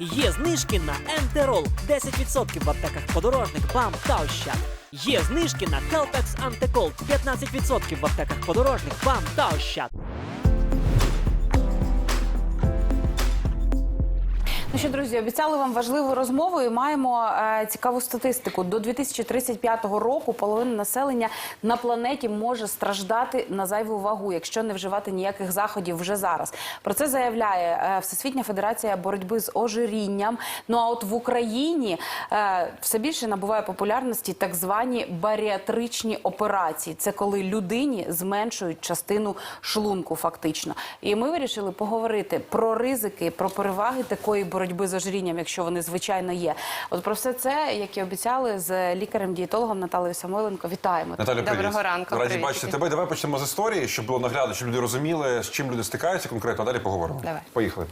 Є знижки на Ентерол 10% в аптеках подорожник, БАМ та Ощад. Є знижки на Хелпекс Антикол 15% в аптеках подорожник, БАМ та Ощад. Ну що, друзі, обіцяли вам важливу розмову і маємо е, цікаву статистику. До 2035 року половина населення на планеті може страждати на зайву вагу, якщо не вживати ніяких заходів вже зараз. Про це заявляє е, Всесвітня федерація боротьби з ожирінням. Ну а от в Україні е, все більше набуває популярності так звані баріатричні операції. Це коли людині зменшують частину шлунку, фактично. І ми вирішили поговорити про ризики, про переваги такої боротьби з ожирінням, якщо вони звичайно є. От про все це, як і обіцяли, з лікарем-дієтологом Наталею Самойленко. Вітаємо. Наталя. Доброго ранку, Раді бачити тебе. Давай почнемо з історії, щоб було наглядно, щоб люди розуміли, з чим люди стикаються конкретно, а далі поговоримо. Давай. Поїхали.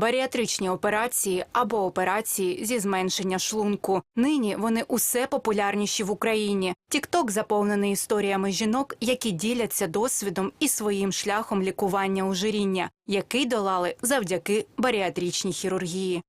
Баріатричні операції або операції зі зменшення шлунку. Нині вони усе популярніші в Україні. Тікток заповнений історіями жінок, які діляться досвідом і своїм шляхом лікування ожиріння, який долали завдяки баріатричній хірургії.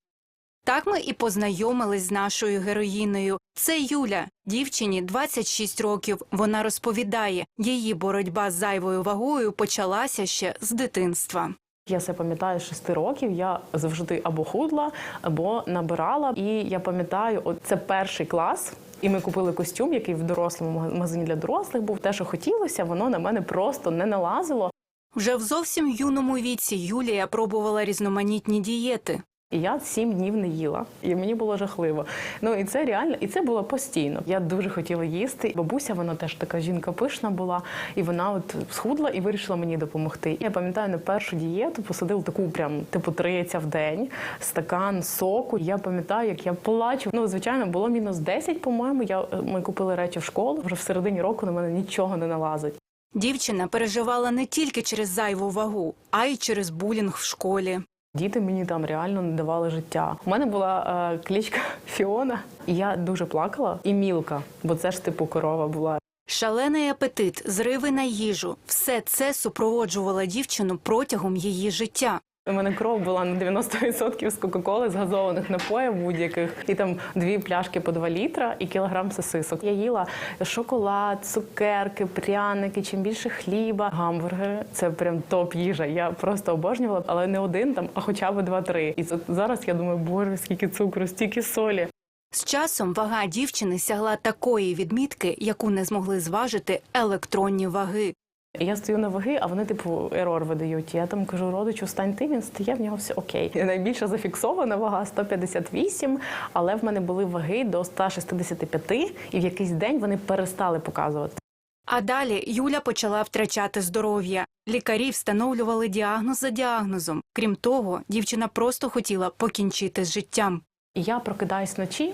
Так ми і познайомились з нашою героїнею. Це Юля, дівчині 26 років. Вона розповідає, її боротьба з зайвою вагою почалася ще з дитинства. Я себе пам'ятаю з шести років. Я завжди або худла, або набирала. І я пам'ятаю, от це перший клас. І ми купили костюм, який в дорослому магазині для дорослих був. Те, що хотілося, воно на мене просто не налазило. Вже в зовсім юному віці Юлія пробувала різноманітні дієти. Я сім днів не їла, і мені було жахливо. Ну і це реально, і це було постійно. Я дуже хотіла їсти. Бабуся, вона теж така жінка пишна була, і вона от схудла і вирішила мені допомогти. Я пам'ятаю на першу дієту посадив таку прям типу триця в день, стакан соку. Я пам'ятаю, як я плачу. Ну звичайно, було мінус 10, по-моєму. Я ми купили речі в школу. Вже в середині року на мене нічого не налазить. Дівчина переживала не тільки через зайву вагу, а й через булінг в школі. Діти мені там реально не давали життя. У мене була е, кличка Фіона, і я дуже плакала. І мілка, бо це ж типу корова була. Шалений апетит, зриви на їжу все це супроводжувало дівчину протягом її життя. У мене кров була на 90% з Кока-Коли, з газованих напоїв будь-яких, і там дві пляшки по 2 літра і кілограм сосисок. Я їла шоколад, цукерки, пряники, чим більше хліба, гамбургери. Це прям топ їжа. Я просто обожнювала, але не один там, а хоча б два-три. І зараз я думаю, боже, скільки цукру, стільки солі. З часом вага дівчини сягла такої відмітки, яку не змогли зважити електронні ваги. Я стою на ваги, а вони, типу, ерор видають. Я там кажу, родичу, стань ти, він стає, в нього все окей. Найбільша зафіксована вага 158, але в мене були ваги до 165, і в якийсь день вони перестали показувати. А далі Юля почала втрачати здоров'я. Лікарі встановлювали діагноз за діагнозом. Крім того, дівчина просто хотіла покінчити з життям. І я прокидаюсь вночі,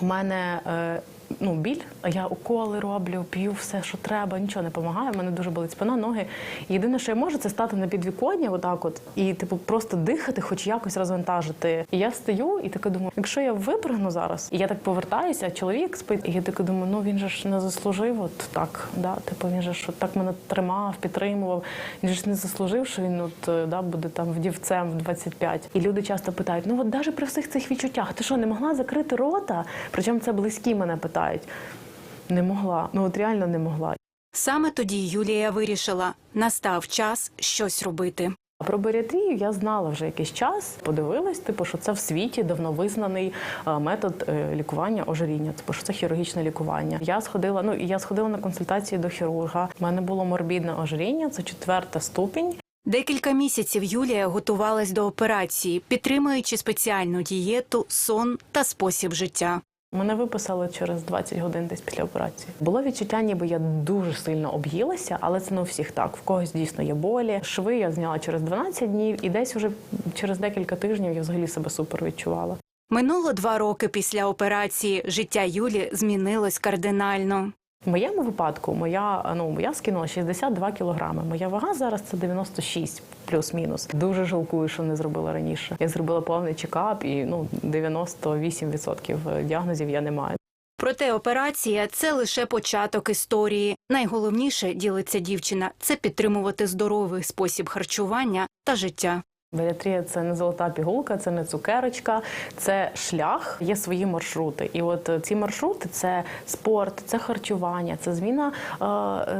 у мене е, ну, біль, я уколи роблю, п'ю все, що треба, нічого не допомагає. У мене дуже болить спина, ноги. Єдине, що я можу, це стати на підвіконня, отак от, і типу просто дихати, хоч якось розвантажити. І я стою і таке думаю, якщо я випригну зараз, і я так повертаюся, а чоловік спить, і я таке думаю, ну він же ж не заслужив, от так, да, типу він же ж от так мене тримав, підтримував. Він же ж не заслужив, що він от е, да, буде там вдівцем в 25. І люди часто питають: ну от навіть при всіх цих відчуттях, ти що, не могла закрити рота? Причому це близькі мене питають. Не могла. Ну от реально не могла. Саме тоді Юлія вирішила, настав час щось робити. Про баріатрію я знала вже якийсь час. Подивилась, типу, що це в світі давно визнаний е, метод е, лікування ожиріння. Типу, що це хірургічне лікування. Я сходила. Ну я сходила на консультації до хірурга. У мене було морбідне ожиріння, це четверта ступінь. Декілька місяців Юлія готувалась до операції, підтримуючи спеціальну дієту, сон та спосіб життя. Мене виписали через 20 годин десь після операції. Було відчуття, ніби я дуже сильно об'їлася, але це не у всіх так. В когось дійсно є болі. Шви я зняла через 12 днів, і десь уже через декілька тижнів я взагалі себе супер відчувала. Минуло два роки після операції. Життя Юлі змінилось кардинально. В моєму випадку моя ну я скинула 62 кілограми. Моя вага зараз це 96 плюс-мінус. Дуже жалкую, що не зробила раніше. Я зробила повний чекап, і ну 98% діагнозів я не маю. Проте операція це лише початок історії. Найголовніше ділиться дівчина це підтримувати здоровий спосіб харчування та життя. Баріатрія це не золота пігулка, це не цукерочка, це шлях, є свої маршрути. І от е, ці маршрути це спорт, це харчування, це зміна е,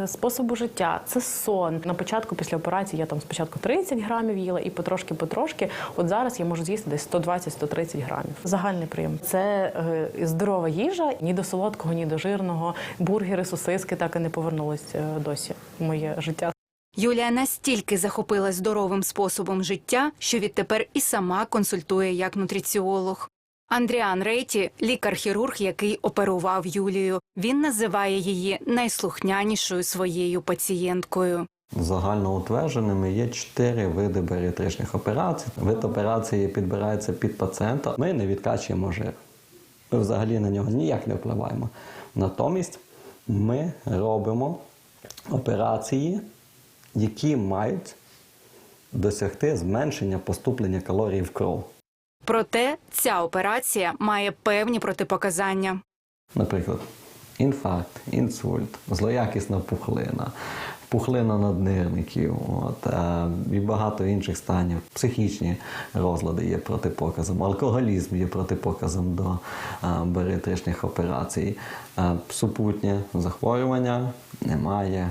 е, способу життя, це сон. На початку після операції я там спочатку 30 грамів їла, і потрошки-потрошки. От зараз я можу з'їсти десь 120-130 грамів. Загальний прийом. Це е, здорова їжа, ні до солодкого, ні до жирного. Бургери, сосиски так і не повернулись е, досі в моє життя. Юлія настільки захопилась здоровим способом життя, що відтепер і сама консультує як нутриціолог. Андріан Рейті – лікар-хірург, який оперував Юлію. Він називає її найслухнянішою своєю пацієнткою. Загально утвердженими є чотири види баріатричних операцій. Вид операції підбирається під пацієнта. Ми не відкачуємо жир. Ми взагалі на нього ніяк не впливаємо. Натомість ми робимо операції, які мають досягти зменшення поступлення калорій в кров. Проте ця операція має певні протипоказання. Наприклад, інфаркт, інсульт, злоякісна пухлина, пухлина наднирників, от, е, і багато інших станів. Психічні розлади є протипоказом, алкоголізм є протипоказом до е, баріатричних операцій. Е, супутнє захворювання не має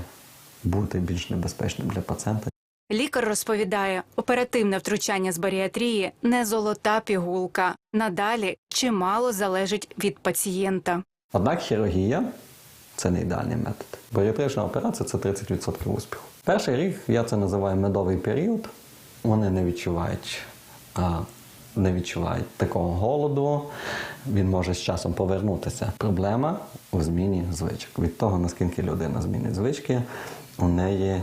бути більш небезпечним для пацієнта. Лікар розповідає, оперативне втручання з баріатрії не золота пігулка. Надалі чимало залежить від пацієнта. Однак хірургія це не ідеальний метод. Баріатрична операція це 30% успіху. Перший рік я це називаю медовий період. Вони не відчувають, а, не відчувають такого голоду. Він може з часом повернутися. Проблема у зміні звичок. Від того, наскільки людина змінить звички, у неї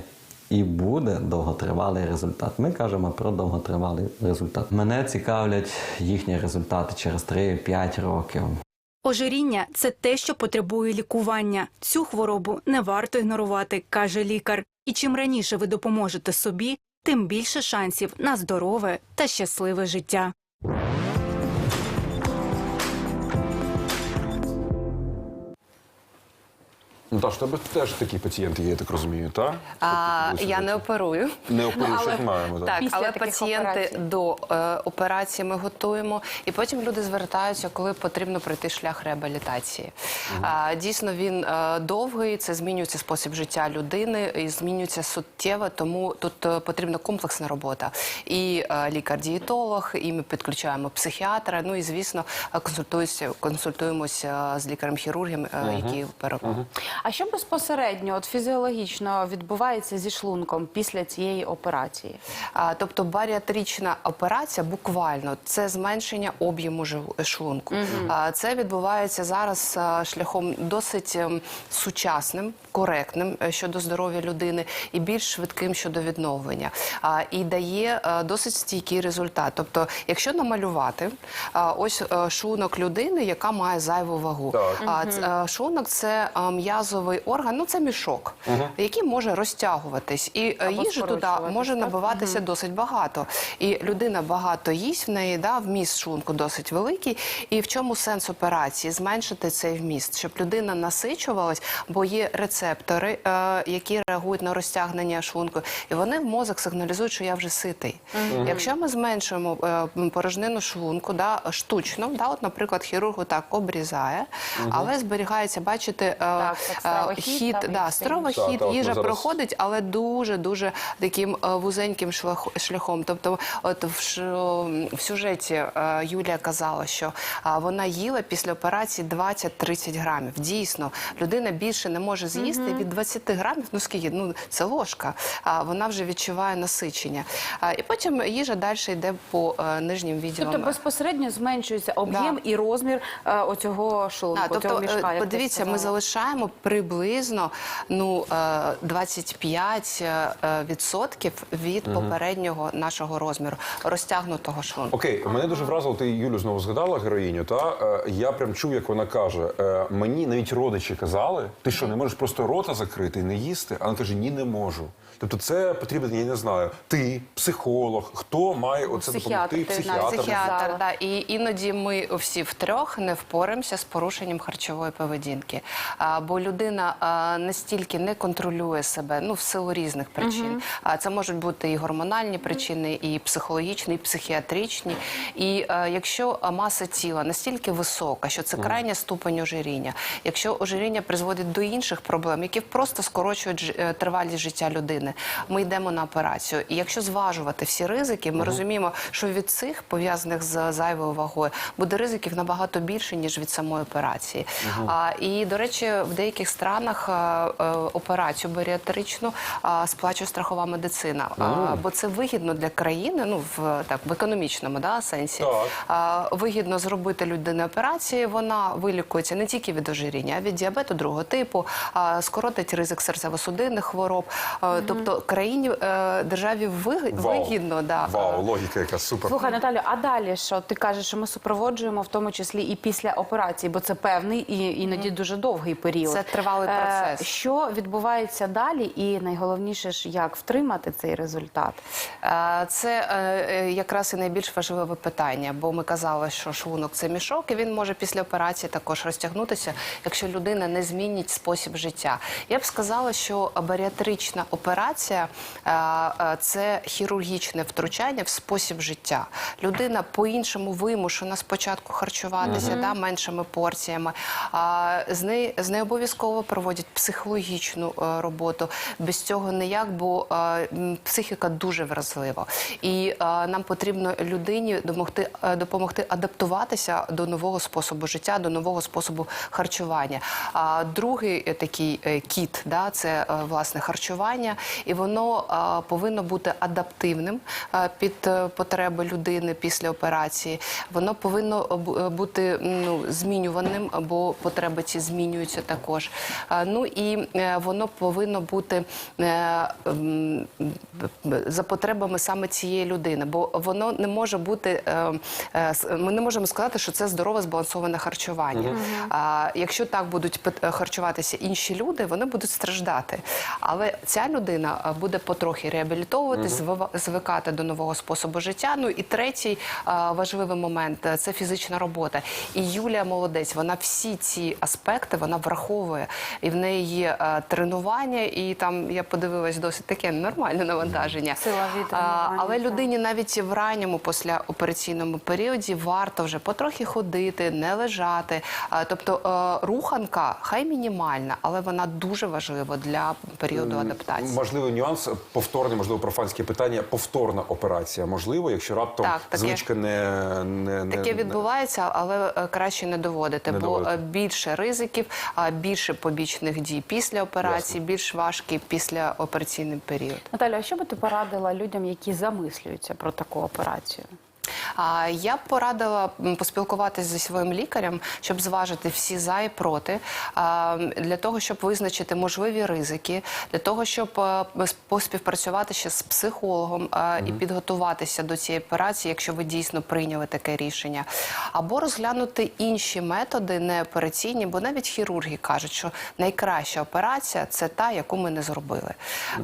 і буде довготривалий результат. Ми кажемо про довготривалий результат. Мене цікавлять їхні результати через 3-5 років. Ожиріння це те, що потребує лікування. Цю хворобу не варто ігнорувати, каже лікар. І чим раніше ви допоможете собі, тим більше шансів на здорове та щасливе життя. Наташ, у тебе теж такі пацієнти є, я так розумію, так? А, я не оперую. Не оперуєш, Але- як маємо, так. Так, Після але таких пацієнти операцій. до е, операції ми готуємо, і потім люди звертаються, коли потрібно пройти шлях реабілітації. А, дійсно, він е, довгий, це змінюється спосіб життя людини і змінюється суттєво, тому тут е, потрібна комплексна робота. І е, лікар-дієтолог, і ми підключаємо психіатра. Ну і звісно, е, консультуюся, консультуємося з лікарем-хірургом, е, який оперував. А що безпосередньо, от фізіологічно відбувається зі шлунком після цієї операції? А, Тобто баріатрична операція буквально це зменшення об'єму шлунку. А, Це відбувається зараз а, шляхом досить ем, сучасним, коректним е, щодо здоров'я людини і більш швидким щодо відновлення. А, І дає е, досить стійкий результат. Тобто, якщо намалювати а, ось е, шлунок людини, яка має зайву вагу. Так. А, Шлунок це е, м'язовий орган, ну це мішок, який може розтягуватись. І е, Або їжі туди може так? набиватися досить багато. І людина багато їсть в неї, да, вміст шлунку досить великий. І в чому сенс операції? Зменшити цей вміст, щоб людина насичувалась, бо є рецептори, е, які реагують на розтягнення шлунку, і вони в мозок сигналізують, що я вже ситий. Якщо ми зменшуємо е, порожнину шлунку, да, штучно, да, от, наприклад, хірург так обрізає, але зберігається, бачите, е, Так, стравохід хід, там да, стравохід. Так, так, їжа зараз- проходить, але дуже дуже таким е, вузеньким шлях- шляхом. Тобто, от в, в сюжеті е, Юлія казала, що вона їла після операції 20-30 грамів. Дійсно, людина більше не може з'їсти від 20 грамів. Ну скільки? Ну це ложка. А вона вже відчуває насичення. А, і потім їжа далі йде по е, нижнім відділам. Тобто безпосередньо зменшується об'єм Да. і розмір е, оцього шлунку, тобто, цього е, мішка. подивіться, ми залишаємо приблизно ну, е, 25 е, відсотків від попереднього нашого розміру розтягнутого шлунку. Окей, мене дуже вразило, ти Юлю знову згадала героїню. Та е, я прям чув, як вона каже: е, мені навіть родичі казали, ти що не можеш просто рота закрити і не їсти? А вона каже: ні, не можу. Тобто, це потрібен, я не знаю, ти, психолог, хто має оце психіатр, допомогти, ти психіатр. психіатр. Да. І іноді ми всі втрьох не впораємося з порушенням харчової поведінки. А, бо людина а, настільки не контролює себе, ну в силу різних причин. А це можуть бути і гормональні причини, і психологічні, і психіатричні. І а, якщо маса тіла настільки висока, що це крайня ступень ожиріння, якщо ожиріння призводить до інших проблем, які просто скорочують ж- е, тривалість життя людини, ми йдемо на операцію. І якщо зважувати всі ризики, ми розуміємо, що від цих пов'язаних з зайвою вагою буде ризиків набагато більше ніж від самої операції. А, і до речі, в деяких странах а, е, операцію баріатричну а, сплачує страхова медицина, а, бо це вигідно для країни, ну в так в економічному да, сенсі. А, вигідно зробити людині операції. Вона вилікується не тільки від ожиріння, а від діабету другого типу, а, скоротить ризик серцево-судинних хвороб. А, Тобто країні е, державі вигідно да, Вау, е, логіка яка супер. Слухай, Наталю, а далі що? Ти кажеш, що ми супроводжуємо в тому числі і після операції, бо це певний і іноді дуже довгий період. Це тривалий Е, процес. Що відбувається далі, і найголовніше ж, як втримати цей результат? Це якраз і найбільш важливе питання, бо ми казали, що шлунок це мішок, і він може після операції також розтягнутися, якщо людина не змінить спосіб життя. Я б сказала, що баріатрична операція е, е, це хірургічне втручання в спосіб життя. Людина по-іншому вимушена спочатку харчуватися да, меншими порціями. А з неї з нею обов'язково проводять психологічну е, роботу. Без цього ніяк, бо психіка дуже вразлива. І нам потрібно людині допомогти, допомогти адаптуватися до нового способу життя, до нового способу харчування. А другий такий кіт, да, це власне харчування, і воно е, повинно бути адаптивним е, під е, потреби людини після операції. Воно повинно е, бу- бути ну, змінюваним, бо потреби ці змінюються також. Е, Ну і е, воно повинно бути б- за потребами саме цієї людини, бо воно не може бути. е, Ми не можемо сказати, що це здорове збалансоване харчування. А якщо так будуть харчуватися інші люди, вони будуть страждати. Але ця людина е, буде потрохи реабілітовуватись, звива- звикати до нового способу життя. Ну і третій важливий момент це фізична робота. І Юлія молодець, вона всі ці аспекти вона враховує. І в неї є тренування, і там я подивилась досить таке нормальне навантаження. Силові А, тренування, Але людині навіть в ранньому післяопераційному періоді варто вже потрохи ходити, не лежати. Тобто е, руханка хай мінімальна, але вона дуже важлива для періоду адаптації. Можливий нюанс, повторне, можливо, профанське питання. Повторна операція можливо, якщо раптом Так, таке- звичка не, не, не Таке не- відбувається, але е, краще не доводити, Не бо доводити. е, більше ризиків, а більше побічних дій після операції, більш важкий після операційний період. Наталя, а що би ти порадила людям, які замислюються про таку операцію? Я б порадила поспілкуватися зі своїм лікарем, щоб зважити всі за і проти, для того, щоб визначити можливі ризики, для того, щоб е, поспівпрацювати ще з психологом і підготуватися до цієї операції, якщо ви дійсно прийняли таке рішення, або розглянути інші методи, не операційні, бо навіть хірурги кажуть, що найкраща операція це та, яку ми не зробили.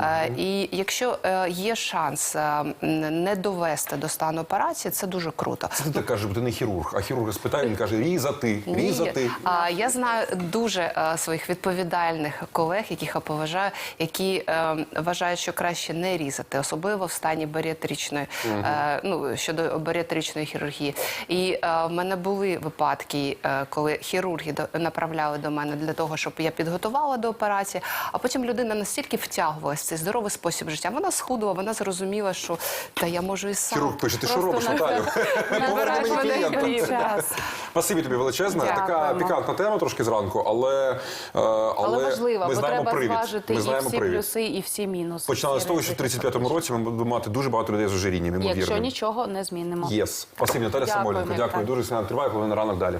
Е, І якщо е, є шанс е, не довести до стану операції, це дуже круто. Це ти бо ти не хірург, а хірурга спитає, він каже, різати, різати. А, я знаю дуже е, своїх відповідальних колег, яких я поважаю, які е, вважають, що краще не різати, особливо в стані баріатричної, е, ну щодо баріатричної хірургії. І е, в мене були випадки, е, коли хірурги до, направляли до мене для того, щоб я підготувала до операції. А потім людина настільки втягувалася в цей здоровий спосіб життя. Вона схудла, вона зрозуміла, що та я можу і сам. Хірург пише, ти що робиш, Наталю? Повернемо мені клієнта. Спасибі тобі величезне. Така пікантна тема трошки зранку, але, е, але, Але, ми бо знаємо треба зважити і всі плюси, і всі мінуси. Починали з того, що в ризики. 35-му році ми будемо мати дуже багато людей з ожирінням, Якщо нічого не змінимо. Єс. Спасибі, Наталя Дякуємо, Самойленко. Дякую дуже. Сніданок триває, коли на ранок далі.